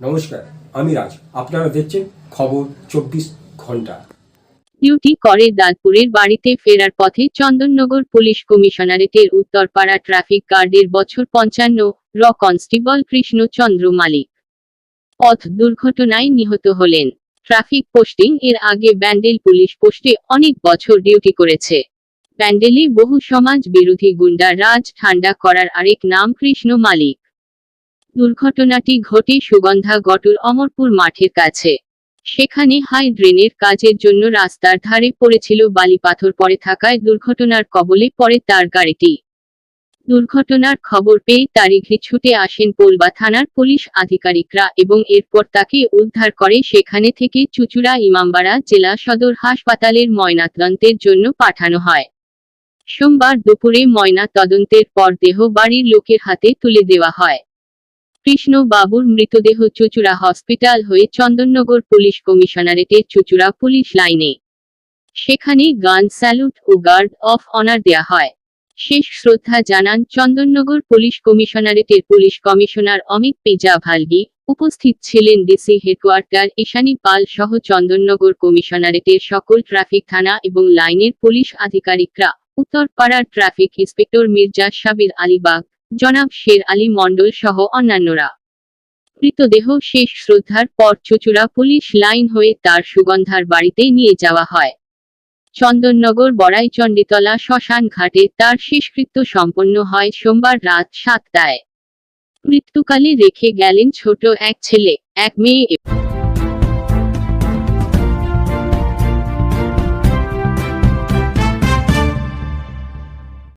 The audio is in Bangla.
নমস্কার, আমি রাজ। আপনারা দেখছেন খবর চব্বিশ ঘণ্টা। ডিউটি করে দাঁতপুরের বাড়িতে ফেরার পথে চন্দননগর পুলিশ কমিশনারেটের উত্তরপাড়া ট্রাফিক গার্ডের বছর পঞ্চান্ন র কনস্টেবল কৃষ্ণচন্দ্র মালিক। পথ দুর্ঘটনায় নিহত হলেন। ট্রাফিক পোস্টিং এর আগে ব্যান্ডেল পুলিশ পোস্টে অনেক বছর ডিউটি করেছে। ব্যান্ডেলে বহু সমাজ বিরোধী গুন্ডা রাজ ঠান্ডা করার আরেক নাম কৃষ্ণ মালিক। দুর্ঘটনাটি ঘটে সুগন্ধা গটুর অমরপুর মাঠের কাছে। সেখানে হাই ড্রেনের কাজের জন্য রাস্তার ধারে পড়েছিল বালি পাথর পড়ে থাকায় দুর্ঘটনার কবলে পড়ে তার গাড়িটি। দুর্ঘটনার খবর পেয়ে তারিখে ছুটে আসেন পোলবা থানার পুলিশ আধিকারিকরা এবং এরপর তাকে উদ্ধার করে সেখানে থেকে চুচুড়া ইমামবাড়া জেলা সদর হাসপাতালের ময়নাতদন্তের জন্য পাঠানো হয়। সোমবার দুপুরে ময়না তদন্তের পর দেহ বাড়ির লোকের হাতে তুলে দেওয়া হয়। কৃষ্ণ বাবুর মৃতদেহ চুচুড়া হসপিটাল হয়ে চন্দননগর পুলিশ কমিশনারেটের চুচুড়া পুলিশ লাইনে। সেখানে গান স্যালুট ও গার্ড অফ অনার দেয়া হয়। শেষ শ্রদ্ধা জানান চন্দননগর পুলিশ কমিশনারেটের পুলিশ কমিশনার অমিত পেজা ভালগি উপস্থিত ছিলেন ডিসি হেডকোয়ার্টার ঈশানী পাল সহ চন্দননগর কমিশনারেটের সকল ট্রাফিক থানা এবং লাইনের পুলিশ আধিকারিকরা। উত্তরপাড়ার ট্রাফিক ইন্সপেক্টর মির্জা সাবির আলীবাগ জনাব শের আলী মণ্ডল সহ অন্যান্যরা। মৃতদেহ শেষ শ্রদ্ধার পর চুচুড়া পুলিশ লাইন হয়ে তার সুগন্ধার বাড়িতে নিয়ে যাওয়া হয়। চন্দননগর বড়াই চণ্ডীতলা শ্মশান ঘাটে তার শেষকৃত্য সম্পন্ন হয় সোমবার রাত সাতটায়। মৃত্যুকালে রেখে গেলেন ছোট এক ছেলে, এক মেয়ে